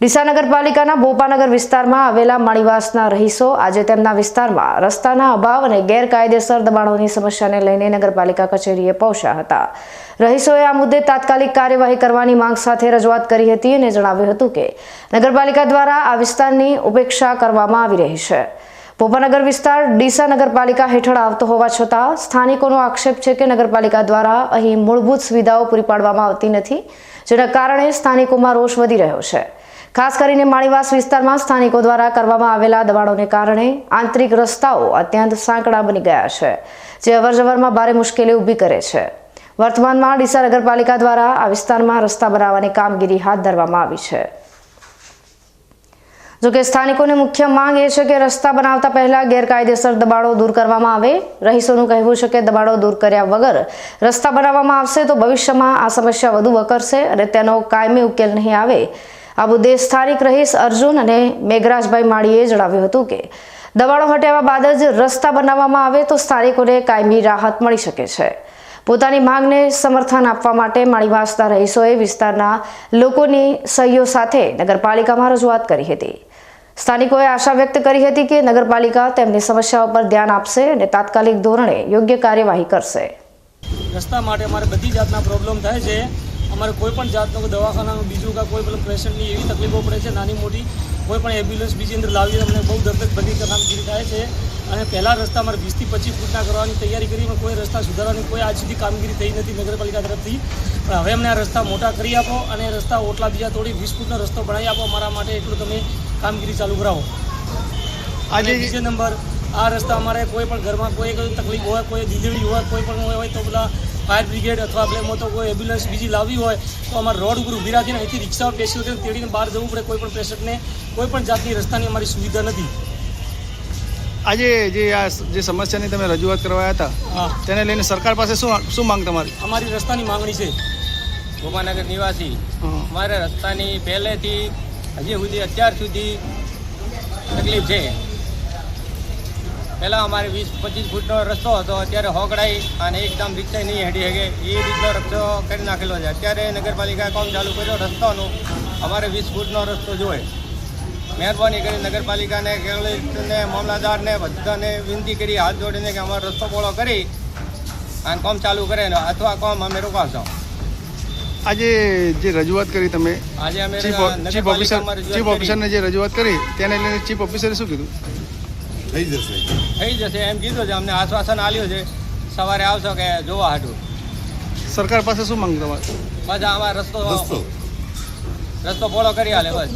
ડીસા નગરપાલિકાના ભોપાનગર વિસ્તારમાં આવેલા માણીવાસના રહીશો આજે તેમના વિસ્તારમાં રસ્તાના અભાવ અને ગેરકાયદેસર દબાણોની સમસ્યાને લઈને નગરપાલિકા કચેરીએ પહોંચ્યા હતા. રહીશોએ આ મુદ્દે તાત્કાલિક કાર્યવાહી કરવાની માંગ સાથે રજૂઆત કરી હતી અને જણાવ્યું હતું કે નગરપાલિકા દ્વારા આ વિસ્તારની ઉપેક્ષા કરવામાં આવી રહી છે. ભોપાનગર વિસ્તાર ડીસા નગરપાલિકા હેઠળ આવતો હોવા છતાં સ્થાનિકોનો આક્ષેપ છે કે નગરપાલિકા દ્વારા અહીં મૂળભૂત સુવિધાઓ પૂરી પાડવામાં આવતી નથી, જેના કારણે સ્થાનિકોમાં રોષ વધી રહ્યો છે. ખાસ કરીને માળીવાસ વિસ્તારમાં સ્થાનિકો દ્વારા કરવામાં આવેલા દબાણોને કારણે આંતરિક રસ્તાઓ અત્યંત સાંકડા બની ગયા છે, જે અવરજવરમાં ભારે મુશ્કેલી ઊભી કરે છે. વર્તમાનમાં ડીસા નગરપાલિકા દ્વારા આ વિસ્તારમાં રસ્તા બનાવવાની કામગીરી હાથ ધરવામાં આવી છે. જોકે સ્થાનિકોની મુખ્ય માંગ એ છે કે રસ્તા બનાવતા પહેલા ગેરકાયદેસર દબાણો દૂર કરવામાં આવે. રહીશોનું કહેવું છે કે દબાણો દૂર કર્યા વગર રસ્તા બનાવવામાં આવશે તો ભવિષ્યમાં આ સમસ્યા વધુ વકરશે અને તેનો કાયમી ઉકેલ નહીં આવે. આ મુદ્દે સ્થાનિક રહીશ અર્જુન અને મેઘરાજભાઈ માળીએ જણાવ્યું હતું કે દબાણો હટાવ્યા બાદ જ રસ્તા બનાવવામાં આવે તો સ્થાનિકોને કાયમી રાહત મળી શકે છે. પોતાની માંગને સમર્થન આપવા માટે માળીવાસના રહીશોએ વિસ્તારના લોકોની સહીઓ સાથે નગરપાલિકામાં રજૂઆત કરી હતી. સ્થાનિકોએ આશા વ્યક્ત કરી હતી કે નગરપાલિકા તેમની સમસ્યાઓ પર ધ્યાન આપશે અને તાત્કાલિક ધોરણે યોગ્ય કાર્યવાહી કરશે. રસ્તા માટે અમારે બધી જાતના પ્રોબ્લેમ થાય છે. અમારે કોઈ પણ જાતનું દવાખાનાનું બીજું કાંઈ કોઈ પણ પેશન્ટની એવી તકલીફો પડે છે નાની મોટી કોઈ પણ એમ્બ્યુલન્સ બીજી અંદર લાવીએ અમને બહુ દર્દક બધી કામગીરી થાય છે. અને પહેલાં રસ્તા અમારે વીસથી પચીસ ફૂટના કરવાની તૈયારી કરી પણ કોઈ રસ્તા સુધારવાની કોઈ આજ સુધી કામગીરી થઈ નથી નગરપાલિકા તરફથી. પણ હવે અમને આ રસ્તા મોટા કરી આપો અને રસ્તા ઓટલા બીજા તોડી વીસ ફૂટનો રસ્તો બનાવી આપો. અમારા માટે એટલું તમે કામગીરી ચાલુ કરાવો. આજે બીજો નંબર આ રસ્તા અમારે કોઈ પણ ઘરમાં કોઈ કોઈ તકલીફ હોય કોઈ ડિલિવરી હોય કોઈ પણ હોય તો બધા ફાયર બ્રિગેડ અથવા આપણે તો કોઈ એમ્બ્યુલન્સ બીજી લાવવી હોય તો અમારે રોડ ઉપર ઊભી રાખીને અહીંથી રિક્ષા બેસી હોય તેડીને બહાર જવું પડે. કોઈ પણ પેશન્ટને કોઈ પણ જાતની રસ્તાની અમારી સુવિધા નથી. આજે જે આ જે સમસ્યાની તમે રજૂઆત કરવા હતા તેને લઈને સરકાર પાસે શું શું માંગ તમારી? અમારી રસ્તાની માંગણી છે. ભોપાનગર નિવાસી અમારે રસ્તાની પહેલેથી હજી સુધી અત્યાર સુધી તકલીફ છે. પહેલાં અમારે વીસ પચીસ ફૂટનો રસ્તો હતો અત્યારે હોકડાઈ અને એકદમ રિક્ષા નહીં હેડી શકે એ રીતનો રસ્તો કરી નાખેલો છે. અત્યારે નગરપાલિકાએ કામ ચાલુ કર્યો રસ્તાનો અમારે વીસ ફૂટનો રસ્તો જોઈએ મહેરબાની કરી નગરપાલિકાને કલેક્ટરને મામલાદારને બધાને વિનંતી કરી હાથ જોડીને કે અમારો રસ્તો પોળો કરી અને કામ ચાલુ કરે અથવા કામ અમે રોકાશો આજે જે રજૂઆત કરી તમે આજે અમે ચીફ ઓફિસર ચીફ ઓફિસરને જે રજૂઆત કરી તેને લઈને ચીફ ઓફિસરે શું કીધું? થઈ જશે. થઈ જશે એમ કીધું છે અમને આશ્વાસન આપ્યું છે. સવારે આવશો કે જોવા હાટું. સરકાર પાસે શું માંગ તમારે? બસ આમાં રસ્તો રસ્તો. રસ્તો ફોલો કરી હાલે બસ.